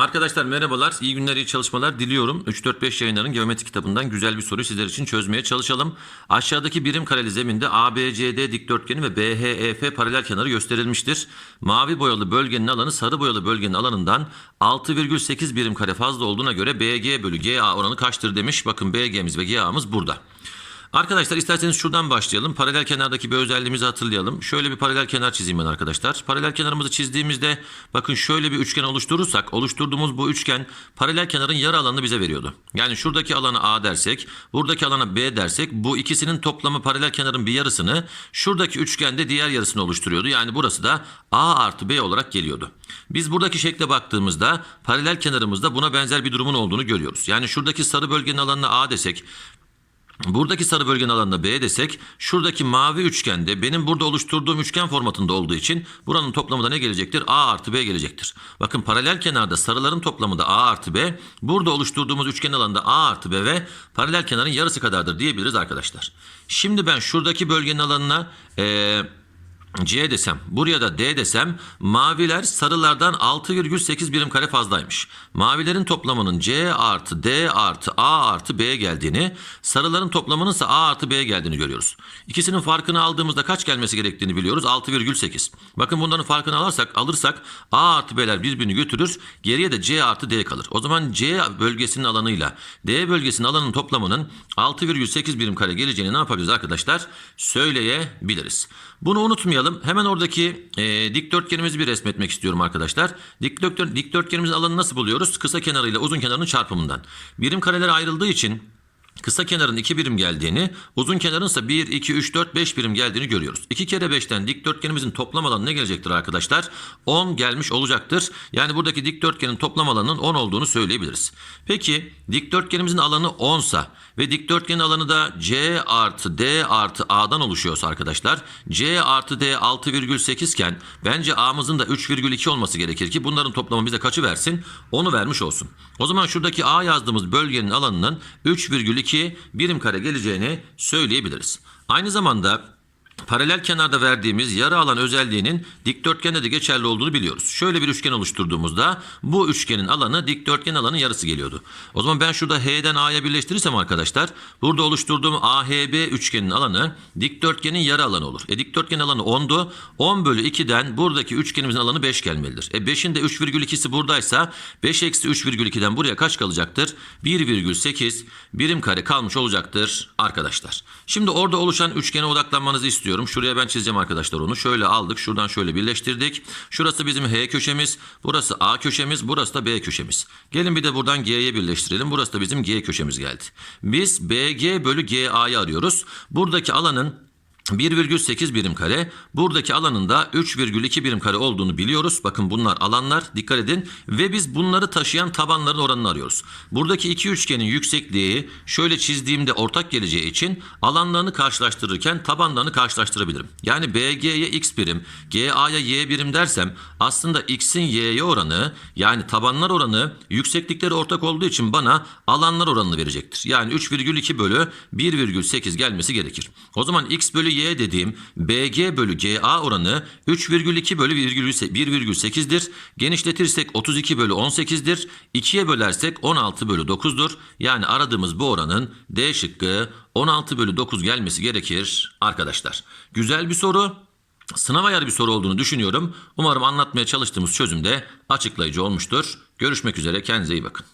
Arkadaşlar merhabalar, iyi günler, iyi çalışmalar diliyorum. 3-4-5 yayınların geometri kitabından güzel bir soruyu sizler için çözmeye çalışalım. Aşağıdaki birim kareli zeminde ABCD dikdörtgeni ve BHEF paralel kenarı gösterilmiştir. Mavi boyalı bölgenin alanı sarı boyalı bölgenin alanından 6,8 birim kare fazla olduğuna göre BG bölü GA oranı kaçtır demiş. Bakın BG'miz ve GA'mız burada. Arkadaşlar isterseniz şuradan başlayalım. Paralel kenardaki bir özelliğimizi hatırlayalım. Şöyle bir paralel kenar çizeyim ben arkadaşlar. Paralel kenarımızı çizdiğimizde bakın şöyle bir üçgen oluşturursak oluşturduğumuz bu üçgen paralel kenarın yarı alanını bize veriyordu. Yani şuradaki alana A dersek, buradaki alana B dersek bu ikisinin toplamı paralel kenarın bir yarısını şuradaki üçgende diğer yarısını oluşturuyordu. Yani burası da A artı B olarak geliyordu. Biz buradaki şekle baktığımızda paralel kenarımızda buna benzer bir durumun olduğunu görüyoruz. Yani şuradaki sarı bölgenin alanına A desek Buradaki sarı bölgenin alanına B desek şuradaki mavi üçgende benim burada oluşturduğum üçgen formatında olduğu için buranın toplamı da ne gelecektir? A artı B gelecektir. Bakın paralel kenarda sarıların toplamı da A artı B. Burada oluşturduğumuz üçgen alanında A artı B ve paralel kenarın yarısı kadardır diyebiliriz arkadaşlar. Şimdi ben şuradaki bölgenin alanına eee C desem, buraya da D desem maviler sarılardan 6,8 birim kare fazlaymış. Mavilerin toplamının C artı D artı A artı B geldiğini, sarıların toplamının ise A artı B geldiğini görüyoruz. İkisinin farkını aldığımızda kaç gelmesi gerektiğini biliyoruz. 6,8. Bakın bunların farkını alırsak, alırsak A artı B'ler birbirini götürür. Geriye de C artı D kalır. O zaman C bölgesinin alanıyla D bölgesinin alanının toplamının 6,8 birim kare geleceğini ne yapabiliriz arkadaşlar? Söyleyebiliriz. Bunu unutmayalım. Hemen oradaki e, dikdörtgenimizi bir resmetmek istiyorum arkadaşlar. Dikdörtgen, dikdörtgenimizin alanını nasıl buluyoruz? Kısa kenarıyla uzun kenarının çarpımından. Birim kareler ayrıldığı için Kısa kenarın 2 birim geldiğini, uzun kenarın ise 1, 2, 3, 4, 5 birim geldiğini görüyoruz. 2 kere 5'ten dikdörtgenimizin toplam alanı ne gelecektir arkadaşlar? 10 gelmiş olacaktır. Yani buradaki dikdörtgenin toplam alanının 10 olduğunu söyleyebiliriz. Peki dikdörtgenimizin alanı 10 sa ve dikdörtgenin alanı da C artı D artı A'dan oluşuyorsa arkadaşlar C artı D 6,8 iken bence A'mızın da 3,2 olması gerekir ki bunların toplamı bize kaçı versin? Onu vermiş olsun. O zaman şuradaki A yazdığımız bölgenin alanının 3,2 birim kare geleceğini söyleyebiliriz. Aynı zamanda Paralel kenarda verdiğimiz yarı alan özelliğinin dikdörtgende de geçerli olduğunu biliyoruz. Şöyle bir üçgen oluşturduğumuzda bu üçgenin alanı dikdörtgen alanın yarısı geliyordu. O zaman ben şurada H'den A'ya birleştirirsem arkadaşlar burada oluşturduğum AHB üçgenin alanı dikdörtgenin yarı alanı olur. E dikdörtgenin alanı 10'du. 10 bölü 2'den buradaki üçgenimizin alanı 5 gelmelidir. E 5'in de 3,2'si buradaysa 5 eksi 3,2'den buraya kaç kalacaktır? 1,8 birim kare kalmış olacaktır arkadaşlar. Şimdi orada oluşan üçgene odaklanmanızı istiyorum. Şuraya ben çizeceğim arkadaşlar onu. Şöyle aldık. Şuradan şöyle birleştirdik. Şurası bizim H köşemiz. Burası A köşemiz. Burası da B köşemiz. Gelin bir de buradan G'ye birleştirelim. Burası da bizim G köşemiz geldi. Biz BG bölü GA'yı arıyoruz. Buradaki alanın 1,8 birim kare. Buradaki alanın da 3,2 birim kare olduğunu biliyoruz. Bakın bunlar alanlar. Dikkat edin. Ve biz bunları taşıyan tabanların oranını arıyoruz. Buradaki iki üçgenin yüksekliği şöyle çizdiğimde ortak geleceği için alanlarını karşılaştırırken tabanlarını karşılaştırabilirim. Yani BG'ye x birim, GA'ya y birim dersem aslında x'in y'ye oranı yani tabanlar oranı yükseklikleri ortak olduğu için bana alanlar oranını verecektir. Yani 3,2 bölü 1,8 gelmesi gerekir. O zaman x bölü y dediğim BG bölü GA oranı 3,2 bölü 1,8'dir. Genişletirsek 32 bölü 18'dir. 2'ye bölersek 16 bölü 9'dur. Yani aradığımız bu oranın D şıkkı 16 bölü 9 gelmesi gerekir arkadaşlar. Güzel bir soru. Sınav ayarı bir soru olduğunu düşünüyorum. Umarım anlatmaya çalıştığımız çözüm de açıklayıcı olmuştur. Görüşmek üzere kendinize iyi bakın.